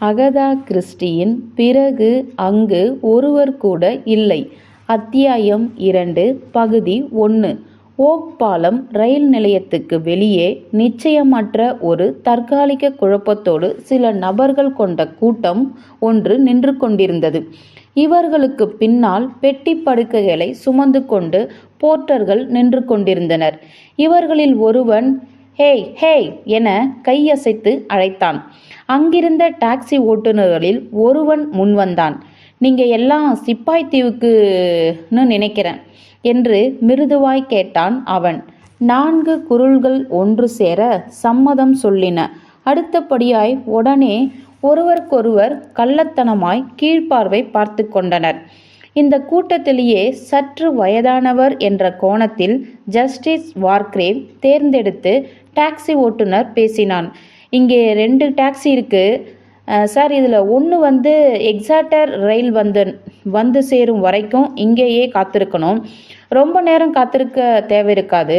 Agatha கிறிஸ்டியின் பிறகு அங்கு ஒருவர் கூட இல்லை. அத்தியாயம் இரண்டு பகுதி ஒன்று ஓக் பாலம் ரயில் நிலையத்துக்கு வெளியே நிச்சயமற்ற ஒரு தற்காலிக குழப்பத்தோடு சில நபர்கள் கொண்ட கூட்டம் ஒன்று நின்று கொண்டிருந்தது. இவர்களுக்கு பின்னால் பெட்டி படுக்கைகளை சுமந்து கொண்டு போர்ட்டர்கள் நின்று கொண்டிருந்தனர். இவர்களில் ஒருவன் ஹேய் ஹேய் என கையசைத்து அழைத்தான். அங்கிருந்த டாக்ஸி ஓட்டுநர்களில் ஒருவன் முன்வந்தான் நீங்க எல்லாம் சிப்பாய் தீவுக்குன்னு நினைக்கிறேன் என்று மிருதுவாய் கேட்டான் அவன். நான்கு குரல்கள் ஒன்று சேர சம்மதம் சொல்லின. அடுத்தபடியாய் உடனே ஒருவருக்கொருவர் கள்ளத்தனமாய் கீழ்ப்பார்வை பார்த்து கொண்டனர். இந்த கூட்டத்திலேயே சற்று வயதானவர் என்ற கோணத்தில் ஜஸ்டிஸ் வார்க்ரேவ் தேர்ந்தெடுத்து டாக்ஸி ஓட்டுநர் பேசினான். இங்கே ரெண்டு டாக்ஸி இருக்குது சார் இதில் ஒன்று வந்து எக்ஸாட்டர் ரயில் வந்து வந்து சேரும் வரைக்கும் இங்கேயே காத்திருக்கணும். ரொம்ப நேரம் காத்திருக்க தேவை இருக்காது.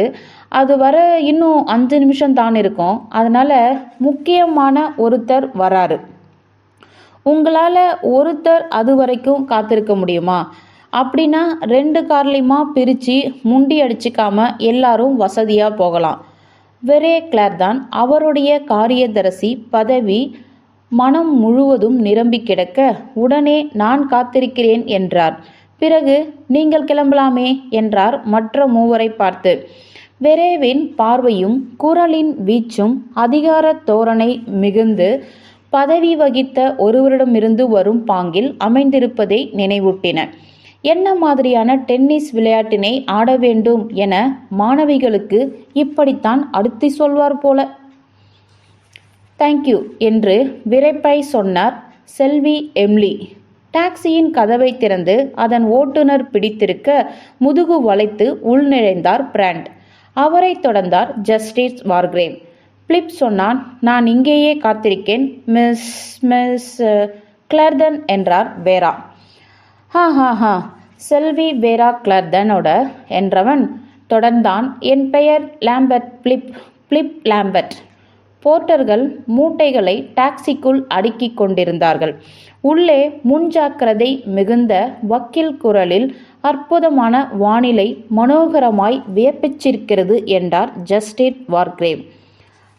அது வர இன்னும் அஞ்சு நிமிஷம் தான் இருக்கும். அதனால் முக்கியமான ஒருத்தர் வராரு. உங்களால் ஒருத்தர் அது வரைக்கும் காத்திருக்க முடியுமா? அப்படின்னா ரெண்டு கார்லையுமா பிரித்து முண்டி அடிச்சுக்காம எல்லாரும் வசதியாக போகலாம். வெரே கிளர் தான். அவருடைய காரியதரிசி பதவி மனம் முழுவதும் நிரம்பி கிடக்க உடனே நான் காத்திருக்கிறேன் என்றார். பிறகு நீங்கள் கிளம்பலாமே என்றார் மற்ற மூவரை பார்த்து. வெரேவின் பார்வையும் குரலின் வீச்சும் அதிகார தோரணை மிகுந்து பதவி வகித்த ஒருவரிடமிருந்து வரும் பாங்கில் அமைந்திருப்பதை நினைவூட்டின. என்ன மாதிரியான டென்னிஸ் விளையாட்டினை ஆட வேண்டும் என மாணவிகளுக்கு இப்படித்தான் அடுத்து சொல்வார் போல. தேங்க்யூ என்று விரைப்பை சொன்னார் செல்வி எம்லி. டாக்ஸியின் கதவை திறந்து அதன் ஓட்டுநர் பிடித்திருக்க முதுகு வளைத்து உள்நுழைந்தார் பிராண்ட். அவரைத் தொடர்ந்தார் ஜஸ்டிஸ் வார்கிரேவ் பிளிப் சொன்னான் நான் இங்கேயே காத்திருக்கேன் மிஸ் மிஸ் கிளர்தன் என்றார் வேரா ஹா ஹா ஹா செல்வி வேரா கிளர்தனோட என்றவன் தொடர்ந்தான். என் பெயர் லேம்பர்ட் பிளிப் பிளிப் லேம்பர்ட் போர்ட்டர்கள் மூட்டைகளை டாக்ஸிக்குள் அடுக்கிக் கொண்டிருந்தார்கள். உள்ளே முன்ஜாக்கிரதை மிகுந்த வக்கீல் குரலில் அற்புதமான வானிலை மனோகரமாய் வியப்பிச்சிருக்கிறது என்றார் ஜஸ்டின் வார்கிரேவ்.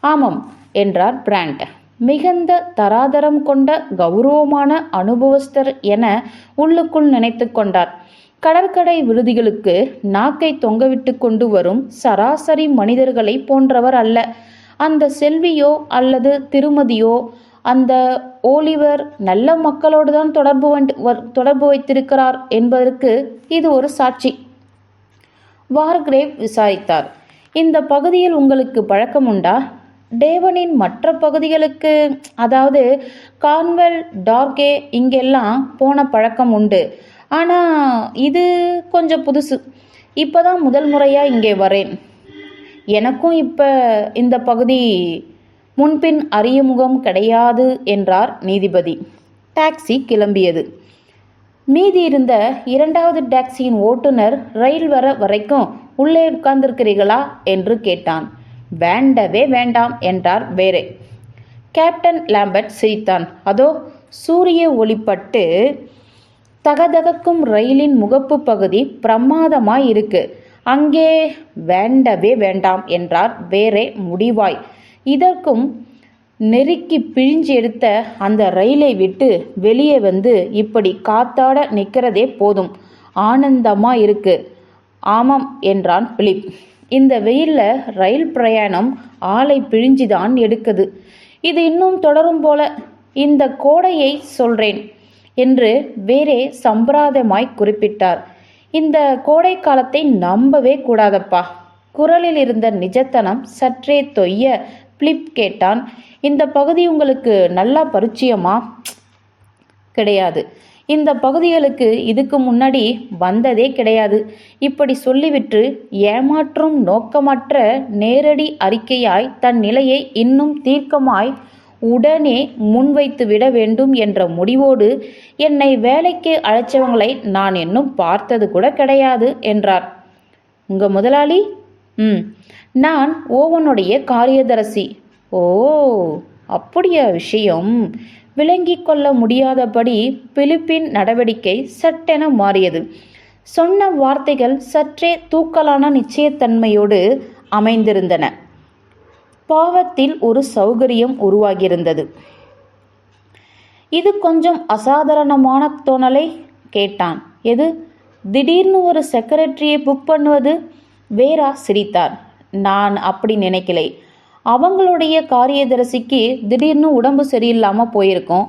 ஆமாம் என்றார் பிராண்ட். மிகுந்த தராதரம் கொண்ட கௌரவமான அனுபவஸ்தர் என உள்ளுக்குள் நினைத்து கொண்டார். கடற்கரை விடுதிகளுக்கு நாக்கை தொங்கவிட்டு கொண்டு வரும் சராசரி மனிதர்களை போன்றவர் அல்ல. அந்த செல்வியோ அல்லது திருமதியோ அந்த ஓலிவர் நல்ல மக்களோடு தான் தொடர்பு வண்டு- தொடர்பு வைத்திருக்கிறார் என்பதற்கு இது ஒரு சாட்சி. வார்கிரேவ் விசாரித்தார். இந்த பகுதியில் உங்களுக்கு பழக்கம் உண்டா டேவனின் மற்ற பகுதிகளுக்கு அதாவது கான்வெல் டார்கே இங்கெல்லாம் போன பழக்கம் உண்டு. ஆனால் இது கொஞ்சம் புதுசு. இப்போ தான் முதல் முறையாக இங்கே வரேன். எனக்கும் இப்போ இந்த பகுதி முன்பின் அறிமுகம் கிடையாது என்றார் நீதிபதி. டாக்ஸி கிளம்பியது. மீதி இருந்த இரண்டாவது டாக்ஸியின் ஓட்டுநர் ரயில் வர வரைக்கும் உள்ளே உட்கார்ந்திருக்கிறீர்களா? என்று கேட்டான். வேண்டவே வேண்டாம் என்றார் வேறே. கேப்டன் லாம்பர்ட் சிரித்தான். அதோ சூரிய ஒளிப்பட்டு தகதகக்கும் ரயிலின் முகப்பு பகுதி பிரமாதமாய் இருக்கு. அங்கே வேண்டவே வேண்டாம் என்றார் வேறே முடிவாய். இதற்கும் நெருக்கி பிழிஞ்சு எடுத்த அந்த ரயிலை விட்டு வெளியே வந்து இப்படி காத்தாட நிற்கிறதே போதும். ஆனந்தமா இருக்கு. ஆமாம் என்றான் பிலிப். இந்த வெயிலில் ரயில் பிரயாணம் ஆளை பிழிஞ்சுதான் எடுக்குது. இது இன்னும் தொடரும் போல. இந்த கோடையை சொல்றேன் என்று வேறே சம்பிராதமாய் குறிப்பிட்டார். இந்த கோடை காலத்தை நம்பவே கூடாதப்பா. குரலில் இருந்த நிஜத்தனம் சற்றே தொய்ய பிளிப் கேட்டான். இந்த பகுதி உங்களுக்கு நல்லா பரிச்சயமா? கிடையாது. இந்த பகுதிகளுக்கு இதுக்கு முன்னாடி வந்ததே கிடையாது. இப்படி சொல்லிவிட்டு ஏமாற்றும் நோக்கமற்ற நேரடி அறிக்கையாய் தன் நிலையை இன்னும் தீர்க்கமாய் உடனே முன்வைத்து விட வேண்டும் என்ற முடிவோடு என்னை வேலைக்கு அழைச்சவங்களை நான் இன்னும் பார்த்தது கூட கிடையாது என்றார். உங்க முதலாளி? ம். நான் ஓவனுடைய காரியதரசி. ஓ அப்படியா விஷயம். விளங்கிக் கொள்ள முடியாதபடி பிலிப்பின் நடவடிக்கை சட்டென மாறியது. சொன்ன வார்த்தைகள் சற்றே தூக்கலான நிச்சயத்தன்மையோடு அமைந்திருந்தன. பாவத்தில் ஒரு சௌகரியம் உருவாகியிருந்தது. இது கொஞ்சம் அசாதாரணமான தோணலை கேட்டான். எது? திடீர்னு ஒரு செக்ரட்டரியை புக் பண்ணுவது? வேரா சிரித்தார். நான் அப்படி நினைக்கலை. அவங்களுடைய காரியதரிசிக்கு திடீர்னு உடம்பு சரியில்லாமல் போயிருக்கோம்.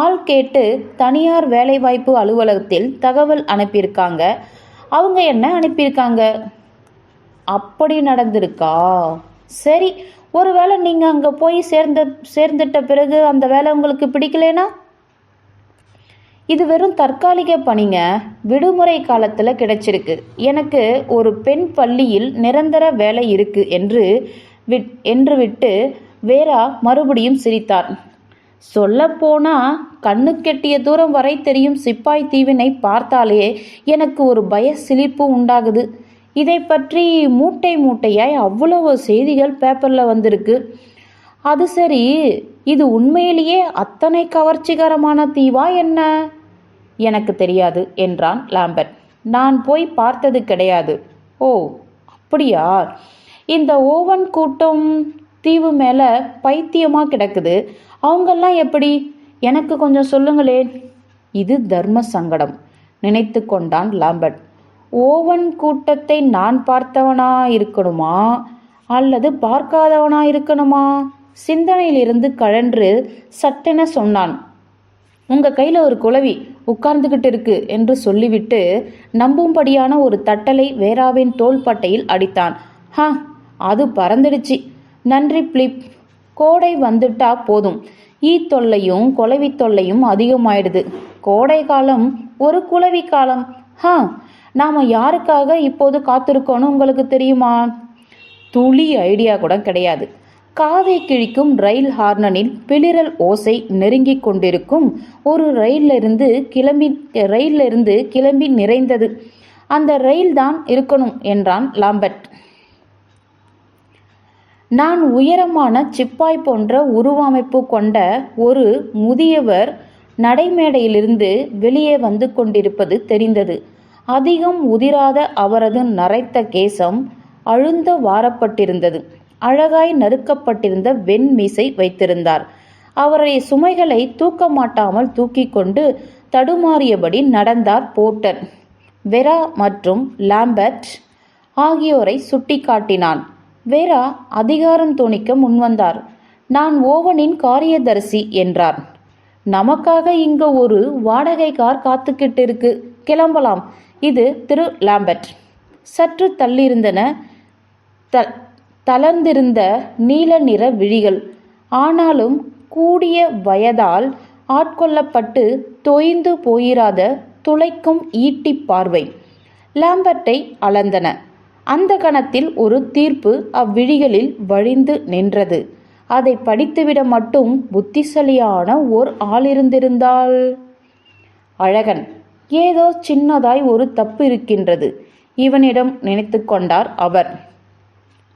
ஆள் கேட்டு தனியார் வேலைவாய்ப்பு அலுவலகத்தில் தகவல் அனுப்பியிருக்காங்க. அவங்க என்ன அனுப்பியிருக்காங்க? அப்படி நடந்திருக்கா? சரி ஒருவேளை நீங்கள் அங்கே போய் சேர்ந்த சேர்ந்துட்ட பிறகு அந்த வேலை உங்களுக்கு பிடிக்கலனா? இது வெறும் தற்காலிக பணிங்க. விடுமுறை காலத்தில் கிடைச்சிருக்கு. எனக்கு ஒரு பெண் பள்ளியில் நிரந்தர வேலை இருக்குது என்று விட் என்று விட்டு வேரா மறுபடியும் சிரித்தார். சொல்லப்போனா கண்ணு கெட்டிய தூரம் வரை தெரியும் சிப்பாய் தீவினை பார்த்தாலே எனக்கு ஒரு பய சிலிர்ப்பு உண்டாகுது. இதை பற்றி மூட்டை மூட்டையாய் அவ்வளவு செய்திகள் பேப்பரில் வந்திருக்கு. அது சரி இது உண்மையிலேயே அத்தனை கவர்ச்சிகரமான தீவா என்ன? எனக்கு தெரியாது என்றான் லாம்பர்ட் நான் போய் பார்த்தது கிடையாது. ஓ அப்படியா? இந்த ஓவன் கூட்டம் தீவு மேலே பைத்தியமாக கிடக்குது. அவங்கெல்லாம் எப்படி? எனக்கு கொஞ்சம் சொல்லுங்களேன் இது தர்ம சங்கடம். நினைத்து கொண்டான் லாம்பர்ட் ஓவன் கூட்டத்தை நான் பார்த்தவனா இருக்கணுமா? அல்லது பார்க்காதவனா இருக்கணுமா? சிந்தனையிலிருந்து கழன்று சட்டென சொன்னான். உங்க கையில் ஒரு குழவி உட்கார்ந்துகிட்டு இருக்கு என்று சொல்லிவிட்டு நம்பும்படியான ஒரு தட்டலை வேராவின் தோள்பட்டையில் அடித்தான். ஹா அது பறந்துடுச்சு. நன்றி பிளிப் கோடை வந்துட்டா போதும். ஈ தொல்லையும் குளவி தொல்லையும் அதிகமாயிடுது. கோடை காலம் ஒரு குலவி காலம். ஹா நாம் யாருக்காக இப்போது காத்திருக்கோன்னு உங்களுக்கு தெரியுமா? துளி ஐடியா கூட கிடையாது. காதை கிழிக்கும் ரயில் ஹார்னனில் பிளிரல் ஓசை நெருங்கிக் கொண்டிருக்கும். ஒரு ரயிலிருந்து கிளம்பி ரயிலிருந்து கிளம்பி நிறைந்தது. அந்த ரயில் தான் இருக்கணும் என்றான் லாம்பர்ட். நான் உயரமான சிப்பாய் போன்ற உருவமைப்பு கொண்ட ஒரு முதியவர் நடைமேடையிலிருந்து வெளியே வந்து கொண்டிருப்பது தெரிந்தது. அதிகம் உதிராத அவரது நரைத்த கேசம் அழுந்த வாரப்பட்டிருந்தது. அழகாய் நறுக்கப்பட்டிருந்த வெண்மீசை வைத்திருந்தார். அவருடைய சுமைகளை தூக்க மாட்டாமல் தூக்கி கொண்டு தடுமாறியபடி நடந்தார் போர்ட்டர். வெரா மற்றும் லாம்பர்ட் ஆகியோரை சுட்டிக்காட்டினான். வேரா அதிகாரம் தோணிக்க முன்வந்தார். நான் ஓவனின் காரியதரிசி என்றார். நமக்காக இங்க ஒரு வாடகை கார் காத்துக்கிட்டு இருக்கு கிளம்பலாம். இது திரு லாம்பர்ட் சற்று தள்ளியிருந்தன. த தளர்ந்திருந்த நீல நிற விழிகள். ஆனாலும் கூடிய வயதால் ஆட்கொள்ளப்பட்டு தொய்ந்து போயிராத துளைக்கும் ஈட்டி பார்வை. லாம்பர்ட்டை அளந்தன. அந்த கணத்தில் ஒரு தீர்ப்பு அவ்விழிகளில் வழிந்து நின்றது. அதை படித்துவிட மட்டும் புத்திசலியான ஓர் ஆளிருந்திருந்தால் அழகன் ஏதோ சின்னதாய் ஒரு தப்பு இருக்கின்றது. இவனிடம் நினைத்து கொண்டார் அவர்.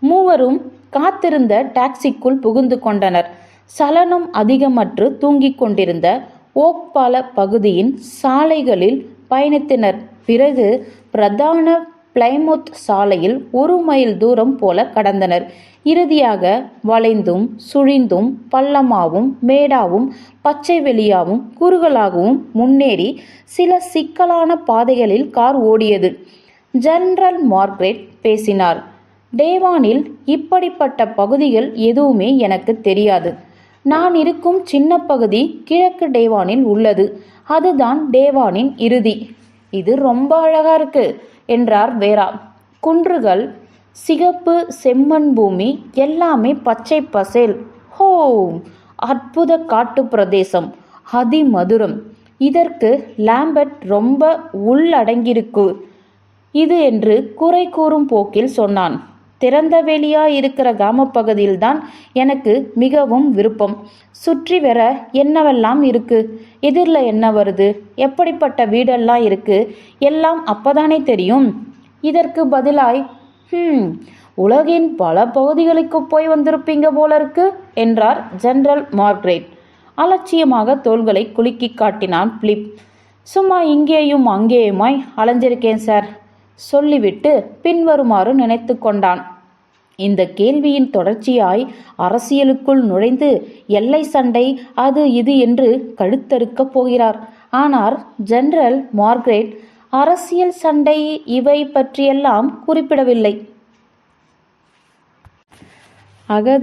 மூவரும் காத்திருந்த டாக்ஸிக்குள் புகுந்து கொண்டனர். சலனம் அதிகமற்று தூங்கிக் கொண்டிருந்த ஓக்பால பகுதியின் சாலைகளில் பயணித்தனர். பிறகு பிரதான பிளைமுத் சாலையில் ஒரு மைல் தூரம் போல கடந்தனர். இறுதியாக வளைந்தும் சுழிந்தும் பள்ளமாவும் மேடாவும் பச்சை வெளியாவும் குறுகலாகவும் முன்னேறி சில சிக்கலான பாதைகளில் கார் ஓடியது. ஜெனரல் மார்க்ரெட் பேசினார் டேவானில் இப்படிப்பட்ட பகுதிகள் எதுவுமே எனக்கு தெரியாது. நான் இருக்கும் சின்ன பகுதி கிழக்கு டேவானில் உள்ளது. அதுதான் டேவானின் இறுதி. இது ரொம்ப அழகா இருக்கு. என்றார் வேரா குன்றுகள் சிகப்பு செம்மண் பூமி எல்லாமே பச்சை பசேல். ஹோ அற்புத காட்டு பிரதேசம் அதிமதுரம். இதற்கு லாம்பர்ட் ரொம்ப உள்ளடங்கியிருக்கு. இது என்று குறை கூறும் போக்கில் சொன்னான். திறந்த வெளியா இருக்கிற கிராமப்பகுதியில்தான் எனக்கு மிகவும் விருப்பம். சுற்றி வர என்னவெல்லாம் இருக்கு? எதிரில் என்ன வருது? எப்படிப்பட்ட வீடெல்லாம் இருக்கு? எல்லாம் அப்பதானே தெரியும். இதற்கு பதிலாய் ஹம் உலகின் பல பகுதிகளுக்கு போய் வந்திருப்பீங்க போல இருக்கு என்றார் ஜெனரல் மார்க்ரேட். அலட்சியமாக தோள்களை குலுக்கி காட்டினான் பிலிப். சும்மா இங்கேயும் அங்கேயுமாய் அலைஞ்சிருக்கேன் சார் சொல்லிவிட்டு பின்வருமாறு நினைத்து கொண்டான். இந்த கேள்வியின் தொடர்ச்சியாய் அரசியலுக்குள் நுழைந்து எல்லை சண்டை அது இது என்று கழுத்தறுக்கப் போகிறார். ஆனால் ஜெனரல் மார்க்ரெட் அரசியல் சண்டை இவை பற்றியெல்லாம் குறிப்பிடவில்லை. அகதி